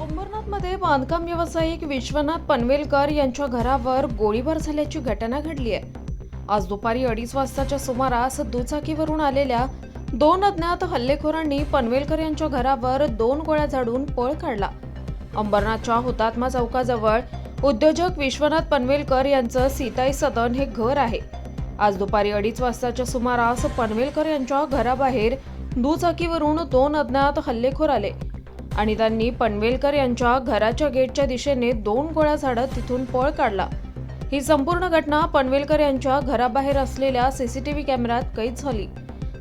अंबरनाथमध्ये बांधकाम व्यावसायिक विश्वनाथ पनवेलकर यांच्या घरावर गोळीबार झाल्याची घटना घडली आहे. आज दुपारी अडीच वाजताच्या सुमारास दुचाकीवरून आलेल्या दोन अज्ञात हल्लेखोरांनी पनवेलकर यांच्या घरावर दोन गोळ्या झाडून पळ काढला. अंबरनाथच्या हुतात्मा चौकाजवळ उद्योजक विश्वनाथ पनवेलकर यांचं सीताई सदन हे घर आहे. आज दुपारी अडीच वाजताच्या सुमारास पनवेलकर यांच्या घराबाहेर दुचाकीवरून दोन अज्ञात हल्लेखोर आले. आणि त्यांनी पनवेलकर यांच्या घराच्या गेटच्या दिशेने दोन गोळ्या झाडत तिथून पळ काढला. ही संपूर्ण घटना पनवेलकर यांच्या घराबाहेर असलेल्या सीसीटीव्ही कॅमेऱ्यात कैद झाली.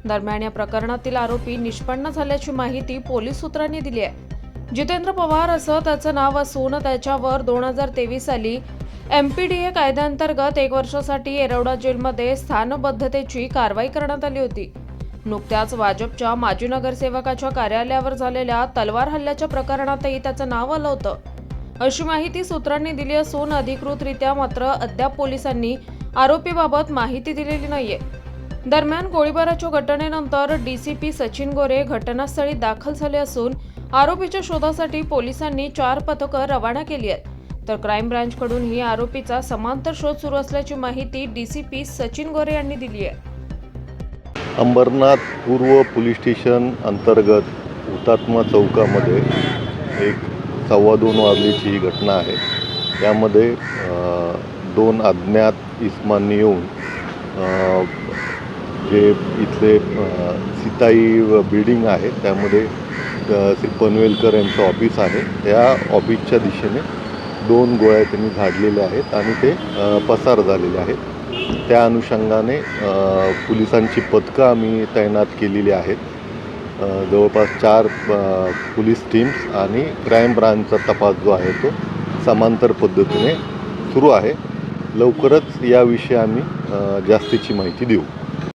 दरम्यान या प्रकरणातील आरोपी निष्पन्न झाल्याची माहिती पोलीस सूत्रांनी दिली आहे. जितेंद्र पवार असं त्याचं नाव असून त्याच्यावर दोन हजार तेवीस साली एम पी डी ए कायद्याअंतर्गत एक वर्षासाठी येरवडा जेलमध्ये स्थानबद्धतेची कारवाई करण्यात आली होती. नुकत्याच भाजपच्या माजी नगरसेवकाच्या कार्यालयावर झालेल्या तलवार हल्ल्याच्या प्रकरणातही त्याचं नाव आलं होतं. अशी माहिती सूत्रांनी दिली असून अधिकृतरित्या मात्र अद्याप पोलिसांनी आरोपीबाबत माहिती दिलेली नाहीये. दरम्यान गोळीबाराच्या घटनेनंतर डीसीपी सचिन गोरे घटनास्थळी दाखल झाले असून आरोपीच्या शोधासाठी पोलिसांनी चार पथकं रवाना केली आहेत. तर क्राईम ब्रांचकडूनही आरोपीचा समांतर शोध सुरू असल्याची माहिती डीसीपी सचिन गोरे यांनी दिली आहे. अंबरनाथ पूर्व पोलीस स्टेशन अंतर्गत हुतात्मा चौकामध्ये एक सव्वा दोन वाजलीची ही घटना आहे. त्यामध्ये दोन अज्ञात इस्मांनी येऊन जे इथले सीताई बिल्डिंग आहे त्यामध्ये श्री पनवेलकर यांचं ऑफिस आहे. त्या ऑफिसच्या दिशेने दोन गोळ्या त्यांनी झाडलेल्या आहेत आणि ते पसार झालेले आहेत. त्या अनुषंगाने पोलिसांची पथकं आम्ही तैनात केलेली आहेत. जवळपास चार पोलीस टीम्स आणि क्राईम ब्रांचचा तपास जो आहे तो समांतर पद्धतीने सुरू आहे. लवकरच याविषयी आम्ही जास्तीची माहिती देऊ.